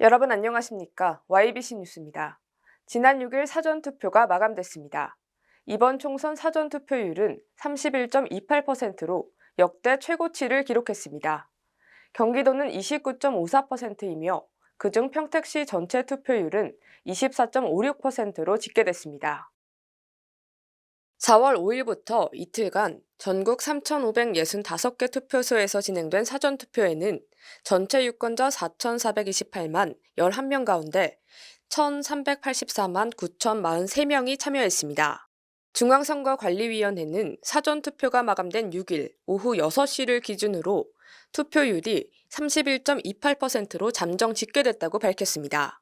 여러분 안녕하십니까? YBC 뉴스입니다. 지난 6일 사전투표가 마감됐습니다. 이번 총선 사전투표율은 31.28%로 역대 최고치를 기록했습니다. 경기도는 29.54%이며 그중 평택시 전체 투표율은 24.56%로 집계됐습니다. 4월 5일부터 이틀간 전국 3,565개 투표소에서 진행된 사전투표에는 전체 유권자 4,428만 11명 가운데 1,384만 9,043명이 참여했습니다. 중앙선거관리위원회는 사전투표가 마감된 6일 오후 6시를 기준으로 투표율이 31.28%로 잠정 집계됐다고 밝혔습니다.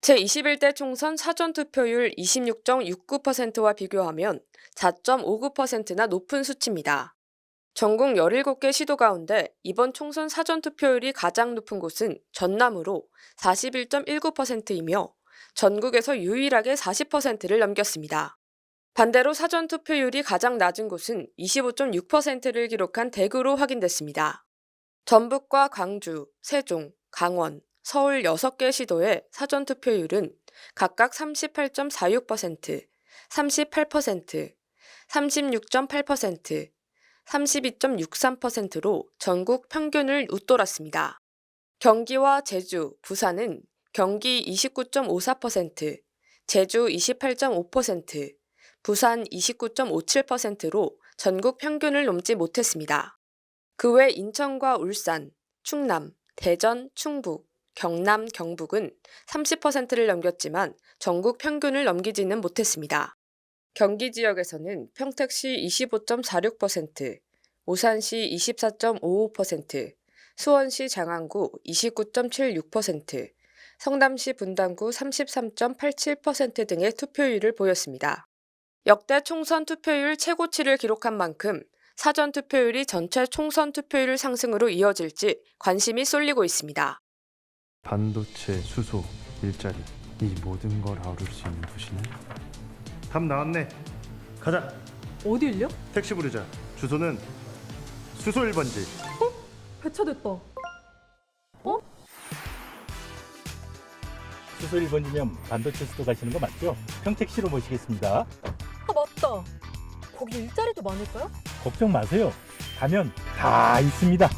제21대 총선 사전투표율 26.69%와 비교하면 4.59%나 높은 수치입니다. 전국 17개 시도 가운데 이번 총선 사전투표율이 가장 높은 곳은 전남으로 41.19%이며 전국에서 유일하게 40%를 넘겼습니다. 반대로 사전투표율이 가장 낮은 곳은 25.6%를 기록한 대구로 확인됐습니다. 전북과 광주, 세종, 강원, 서울 6개 시도의 사전 투표율은 각각 38.46%, 38%, 36.8%, 32.63%로 전국 평균을 웃돌았습니다. 경기와 제주, 부산은 경기 29.54%, 제주 28.5%, 부산 29.57%로 전국 평균을 넘지 못했습니다. 그 외 인천과 울산, 충남, 대전, 충북, 경남, 경북은 30%를 넘겼지만 전국 평균을 넘기지는 못했습니다. 경기 지역에서는 평택시 25.46%, 오산시 24.55%, 수원시 장안구 29.76%, 성남시 분당구 33.87% 등의 투표율을 보였습니다. 역대 총선 투표율 최고치를 기록한 만큼 사전 투표율이 전체 총선 투표율 상승으로 이어질지 관심이 쏠리고 있습니다. 반도체, 수소, 일자리 이 모든 걸 아우를 수 있는 도시는 답 나왔네 가자 어딜요? 택시 부르자 주소는 수소 1번지 배차됐다. 수소 1번지면 반도체 수도 가시는 거 맞죠? 평택시로 모시겠습니다. 아 맞다. 거기 일자리도 많을까요? 걱정 마세요. 가면 다 있습니다.